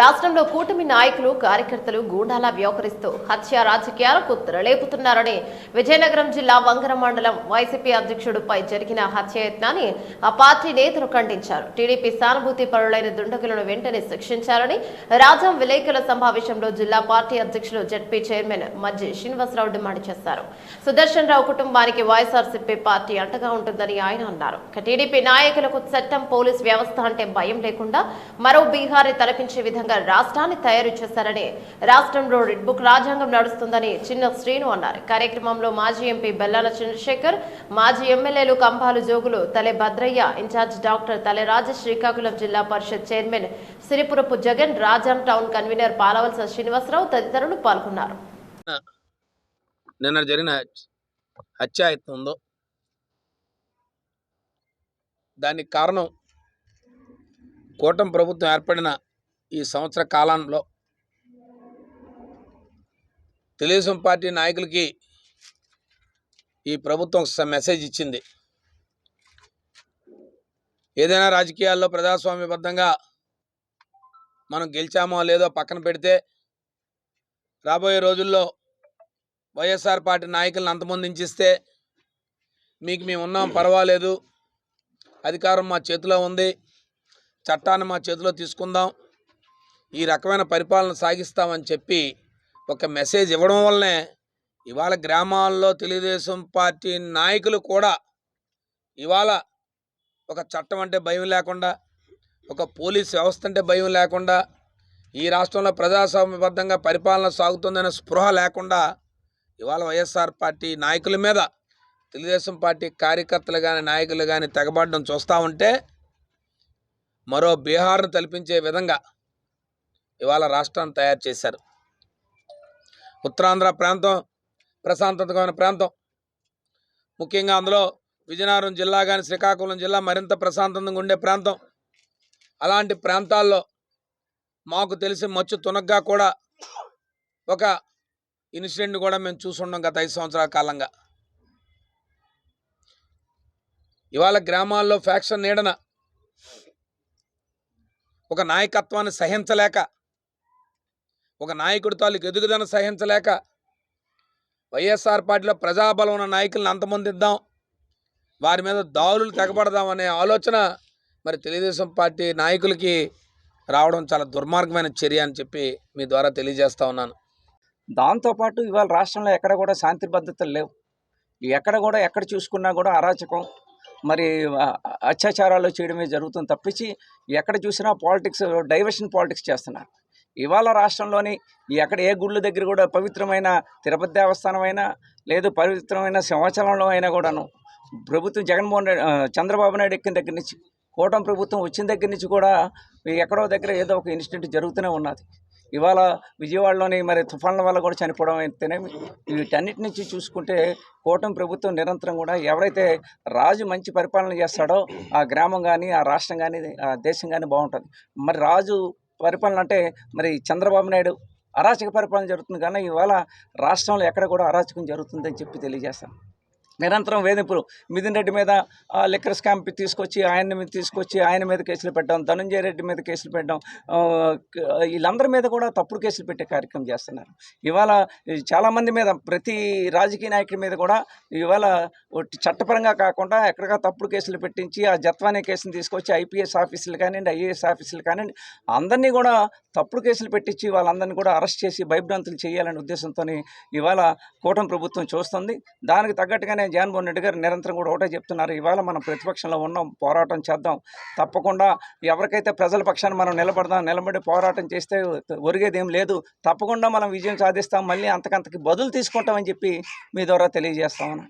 రాష్ట్రంలో కూటమి నాయకులు కార్యకర్తలు గూండాలా వ్యవహరిస్తూ హత్య రాజకీయాలకు తెరలేపుతున్నారని విజయనగరం జిల్లా వంగర మండలం వైసీపీ అధ్యక్షుడిపై జరిగిన హత్యయత్నాన్ని ఆ పార్టీ నేతలు ఖండించారు. టీడీపీ సానుభూతి పరులైన దుండగులను వెంటనే శిక్షించారని రాజం విలేకరుల సమావేశంలో జిల్లా పార్టీ అధ్యక్షులు ZP chairman Majji Srinivasarao demand చేశారు. సుదర్శన్ రావు కుటుంబానికి వైఎస్ఆర్సీపీ పార్టీ అంటగా ఉంటుందని ఆయన అన్నారు. టీడీపీ నాయకులకు చట్టం పోలీస్ వ్యవస్థ అంటే భయం లేకుండా మరో బీహార్ తలపించే విధంగా రాష్ట్రాన్ని తయారు చేశారని రాష్ట్రంలో రెడ్ బుక్ రాజ్యాంగం నడుస్తుందని చిన్న శ్రీను అన్నారు. కార్యక్రమంలో మాజీ ఎంపీ బెల్లాల చంద్రశేఖర్ మాజీ ఎమ్మెల్యేలు కంపాలు జోగులు తలే భద్రయ్య ఇన్ఛార్జ్ డాక్టర్ తలే రాజ శ్రీకాకుళం జిల్లా పరిషత్ chairman Siripurapu Jagan Rajam town convener Palavalasa Srinivasarao తదితరులు పాల్గొన్నారు. నిన్న జరిగిన హత్యాయత్నం ఉందో దానికి కారణం కూటమి ప్రభుత్వం ఏర్పడిన ఈ సంవత్సర కాలంలో తెలుగుదేశం పార్టీ నాయకులకి ఈ ప్రభుత్వం మెసేజ్ ఇచ్చింది. ఏదైనా రాజకీయాల్లో ప్రజాస్వామ్యబద్ధంగా మనం గెలిచామో లేదో పక్కన పెడితే రాబోయే రోజుల్లో వైఎస్ఆర్ పార్టీ నాయకులను అంతమొందించిస్తే మీకు మేము ఉన్నాం పర్వాలేదు. అధికారం మా చేతిలో ఉంది. చట్టాన్ని మా చేతిలో తీసుకుందాం. ఈ రకమైన పరిపాలన సాగిస్తామని చెప్పి ఒక మెసేజ్ ఇవ్వడం వల్లనే ఇవాళ గ్రామాల్లో తెలుగుదేశం పార్టీ నాయకులు కూడా ఇవాళ ఒక చట్టం అంటే భయం లేకుండా ఒక పోలీస్ వ్యవస్థ అంటే భయం లేకుండా ఈ రాష్ట్రంలో ప్రజాస్వామ్యబద్ధంగా పరిపాలన సాగుతుందనే స్పృహ లేకుండా ఇవాళ వైఎస్ఆర్ పార్టీ నాయకుల మీద తెలుగుదేశం పార్టీ కార్యకర్తలు కానీ నాయకులు కానీ తెగబడడం చూస్తూ ఉంటే మరో బీహార్ను తలపించే విధంగా ఇవాళ రాష్ట్రాన్ని తయారు చేశారు. ఉత్తరాంధ్ర ప్రాంతం ప్రశాంతతమైన ప్రాంతం. ముఖ్యంగా అందులో విజయనగరం జిల్లా కానీ శ్రీకాకుళం జిల్లా మరింత ప్రశాంతంగా ఉండే ప్రాంతం. అలాంటి ప్రాంతాల్లో మాకు తెలిసి మచ్చు తునగ్గా కూడా ఒక ఇన్సిడెంట్ కూడా మేము చూసుండం గత ఐదు సంవత్సరాల కాలంగా. ఇవాళ గ్రామాల్లో ఫ్యాక్షన్ నీడన ఒక నాయకత్వాన్ని సహించలేక ఒక నాయకుడి తాలూకు ఎదుగుదల సహించలేక వైఎస్ఆర్ పార్టీలో ప్రజాబలం ఉన్న నాయకులను అంతమొందిద్దాం వారి మీద దారులు తెగబడదాం అనే ఆలోచన మరి తెలుగుదేశం పార్టీ నాయకులకి రావడం చాలా దుర్మార్గమైన చర్య అని చెప్పి మీ ద్వారా తెలియజేస్తా ఉన్నాను. దాంతోపాటు ఇవాళ రాష్ట్రంలో ఎక్కడ కూడా శాంతి భద్రతలు లేవు. ఎక్కడ కూడా ఎక్కడ చూసుకున్నా కూడా అరాచకం మరి అత్యాచారాలు చేయడమే జరుగుతుంది తప్పించి ఎక్కడ చూసినా పాలిటిక్స్ డైవర్షన్ పాలిటిక్స్ చేస్తున్నారు. ఇవాళ రాష్ట్రంలోని ఎక్కడ ఏ గుళ్ళ దగ్గర కూడా పవిత్రమైన తిరుపతి దేవస్థానం అయినా లేదు పవిత్రమైన సింహాచలంలో అయినా కూడాను ప్రభుత్వం జగన్మోహన్ రెడ్డి చంద్రబాబు నాయుడు ఎక్కిన దగ్గర నుంచి కూటమి ప్రభుత్వం వచ్చిన దగ్గర నుంచి కూడా ఎక్కడో దగ్గర ఏదో ఒక ఇన్సిడెంట్ జరుగుతూనే ఉన్నది. ఇవాళ విజయవాడలోని మరి తుఫాన్ల వల్ల కూడా చనిపోవడం అయితేనే వీటన్నిటి నుంచి చూసుకుంటే కూటమి ప్రభుత్వం నిరంతరం కూడా ఎవరైతే రాజు మంచి పరిపాలన చేస్తాడో ఆ గ్రామం కానీ ఆ రాష్ట్రం కానీ ఆ దేశం కానీ బాగుంటుంది. మరి రాజు పరిపాలన అంటే మరి చంద్రబాబు నాయుడు అరాచక పరిపాలన జరుగుతుంది కానీ ఇవాళ రాష్ట్రంలో ఎక్కడ కూడా అరాచకం జరుగుతుందని చెప్పి తెలియజేస్తాను. నిరంతరం వేధింపులు. మిథున్ రెడ్డి మీద లిక్కర్ స్కామ్ తీసుకొచ్చి ఆయన మీద తీసుకొచ్చి ఆయన మీద కేసులు పెట్టడం ధనంజయ రెడ్డి మీద కేసులు పెట్టడం వీళ్ళందరి మీద కూడా తప్పుడు కేసులు పెట్టే కార్యక్రమం చేస్తున్నారు. ఇవాళ చాలామంది మీద ప్రతి రాజకీయ నాయకుడి మీద కూడా ఇవాళ చట్టపరంగా కాకుండా ఎక్కడిగా తప్పుడు కేసులు పెట్టించి ఆ జత్వానే కేసును తీసుకొచ్చి ఐపీఎస్ ఆఫీసులు కానివ్వండి ఐఏఎస్ ఆఫీసులు కానివ్వండి అందరినీ కూడా తప్పుడు కేసులు పెట్టించి వాళ్ళందరినీ కూడా అరెస్ట్ చేసి భయభ్రాంతులు చేయాలనే ఉద్దేశంతో ఇవాళ కూటమి ప్రభుత్వం చూస్తుంది. దానికి తగ్గట్టుగానే జగన్మోహన్ రెడ్డి గారు నిరంతరం కూడా ఒకటే చెప్తున్నారు. ఇవాళ మనం ప్రతిపక్షంలో ఉన్నాం పోరాటం చేద్దాం. తప్పకుండా ఎవరికైతే ప్రజల పక్షాన్ని మనం నిలబడదాం నిలబడి పోరాటం చేస్తే ఒరిగేది ఏం లేదు. తప్పకుండా మనం విజయం సాధిస్తాం. మళ్ళీ అంతకంతకి బదులు తీసుకుంటామని చెప్పి మీ ద్వారా తెలియజేస్తామని